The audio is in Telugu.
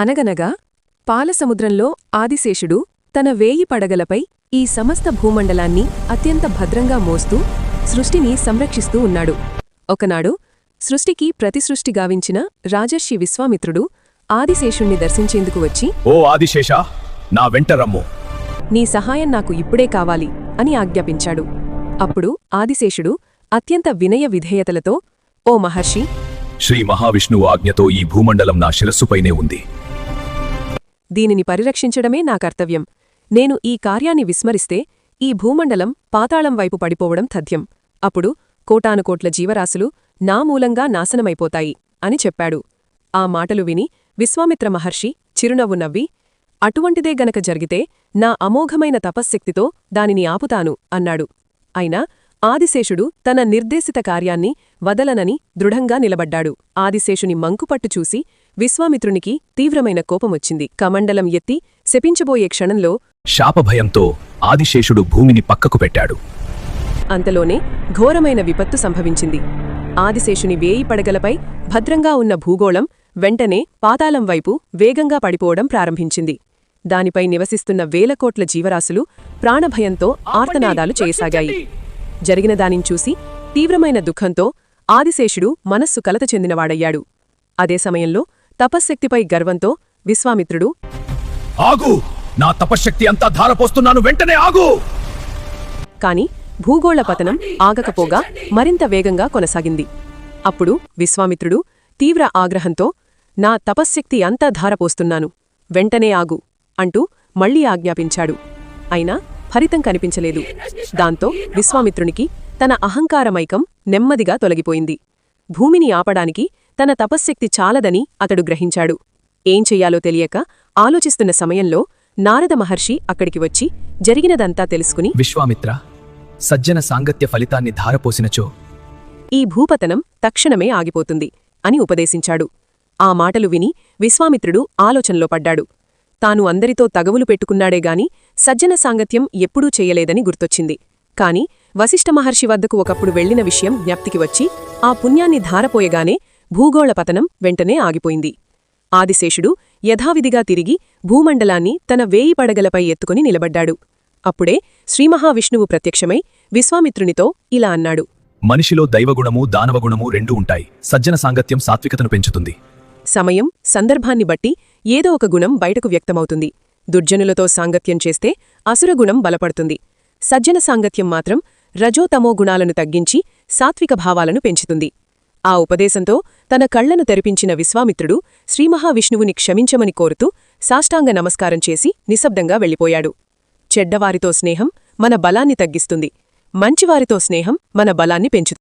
అనగనగా పాలసముద్రంలో ఆదిశేషుడు తన వేయి పడగలపై ఈ సమస్త భూమండలాన్ని అత్యంత భద్రంగా మోస్తూ సృష్టిని సంరక్షిస్తూ ఉన్నాడు. ఒకనాడు సృష్టికి ప్రతిసృష్టి గావించిన రాజర్షి విశ్వామిత్రుడు ఆదిశేషుణ్ణి దర్శించేందుకు వచ్చి ఓ ఆదిశేష నా వెంట రమ్ము. నీ సహాయం నాకు ఇప్పుడే కావాలి అని ఆజ్ఞాపించాడు. అప్పుడు ఆదిశేషుడు అత్యంత వినయ విధేయతలతో ఓ మహర్షి శ్రీ మహావిష్ణువు ఆజ్ఞతో ఈ భూమండలం నా శిరస్సుపైనే ఉంది. దీనిని పరిరక్షించడమే నా కర్తవ్యం. నేను ఈ కార్యాన్ని విస్మరిస్తే ఈ భూమండలం పాతాళం వైపు పడిపోవడం తథ్యం. అప్పుడు కోటానుకోట్ల జీవరాశులు నా మూలంగా నాశనమైపోతాయి అని చెప్పాడు. ఆ మాటలు విని విశ్వామిత్ర మహర్షి చిరునవ్వు నవ్వి అటువంటిదే గనక జరిగితే నా అమోఘమైన తపశ్శక్తితో దానిని ఆపుతాను అన్నాడు. అయినా ఆదిశేషుడు తన నిర్దేశిత కార్యాన్ని వదలనని దృఢంగా నిలబడ్డాడు. ఆదిశేషుని మంకుపట్టు చూసి విశ్వామిత్రునికి తీవ్రమైన కోపమొచ్చింది కమండలం ఎత్తి శపించబోయే క్షణంలో శాపభయంతో ఆదిశేషుడు భూమిని పక్కకు పెట్టాడు. అంతలోనే ఘోరమైన విపత్తు సంభవించింది. ఆదిశేషుని వేయి పడగలపై భద్రంగా ఉన్న భూగోళం వెంటనే పాతాళం వైపు వేగంగా పడిపోవడం ప్రారంభించింది. దానిపై నివసిస్తున్న వేల కోట్ల జీవరాశులు ప్రాణభయంతో ఆర్తనాదాలు చేయసాగాయి. జరిగిన దానిని చూసి తీవ్రమైన దుఃఖంతో ఆదిశేషుడు మనస్సు కలత చెందినవాడయ్యాడు. అదే సమయంలో తపశ్శక్తిపై గర్వంతో విశ్వామిత్రుడు ఆగు! నా తపశ్శక్తి అంతా ధారపోస్తున్నాను వెంటనే ఆగు! కాని భూగోళ పతనం ఆగకపోగా మరింత వేగంగా కొనసాగింది. అప్పుడు విశ్వామిత్రుడు తీవ్ర ఆగ్రహంతో నా తపశ్శక్తి అంతా ధారపోస్తున్నాను వెంటనే ఆగు అంటూ మళ్ళీ ఆజ్ఞాపించాడు. అయినా ఫలితం కనిపించలేదు. దాంతో విశ్వామిత్రునికి తన అహంకారమైకం నెమ్మదిగా తొలగిపోయింది. భూమిని ఆపడానికి తన తపశ్శక్తి చాలదని అతడు గ్రహించాడు. ఏం చెయ్యాలో తెలియక ఆలోచిస్తున్న సమయంలో నారద మహర్షి అక్కడికి వచ్చి జరిగినదంతా తెలుసుకుని విశ్వామిత్ర సజ్జన సాంగత్య ఫలితాన్ని ధారపోసినచో? ఈ భూపతనం తక్షణమే ఆగిపోతుంది అని ఉపదేశించాడు. ఆ మాటలు విని విశ్వామిత్రుడు ఆలోచనలో పడ్డాడు. తాను అందరితో తగవులు పెట్టుకున్నాడేగాని సజ్జన సాంగత్యం ఎప్పుడూ చేయలేదని గుర్తొచ్చింది. కాని వశిష్ఠ మహర్షి వద్దకు ఒకప్పుడు వెళ్ళిన విషయం జ్ఞప్తికి వచ్చి ఆ పుణ్యాన్ని ధారపోయగానే భూగోళ పతనం వెంటనే ఆగిపోయింది. ఆదిశేషుడు యథావిధిగా తిరిగి భూమండలాన్ని తన వేయి పడగలపై ఎత్తుకుని నిలబడ్డాడు. అప్పుడే శ్రీమహావిష్ణువు ప్రత్యక్షమై విశ్వామిత్రునితో ఇలా అన్నాడు. మనిషిలో దైవగుణము దానవగుణము రెండూ ఉంటాయి. సజ్జన సాంగత్యం సాత్వికతను పెంచుతుంది. సమయం సందర్భాన్ని బట్టి ఏదో ఒక గుణం బయటకు వ్యక్తమవుతుంది. దుర్జనులతో సాంగత్యం చేస్తే అసురగుణం బలపడుతుంది. సజ్జన సాంగత్యం మాత్రం రజోతమో గుణాలను తగ్గించి సాత్విక భావాలను పెంచుతుంది. ఆ ఉపదేశంతో తన కళ్ళను తెరిపించిన విశ్వామిత్రుడు శ్రీమహావిష్ణువుని క్షమించమని కోరుతూ సాష్టాంగ నమస్కారం చేసి నిశ్శబ్దంగా వెళ్ళిపోయాడు. చెడ్డవారితో స్నేహం మన బలాన్ని తగ్గిస్తుంది. మంచివారితో స్నేహం మన బలాన్ని పెంచుతుంది.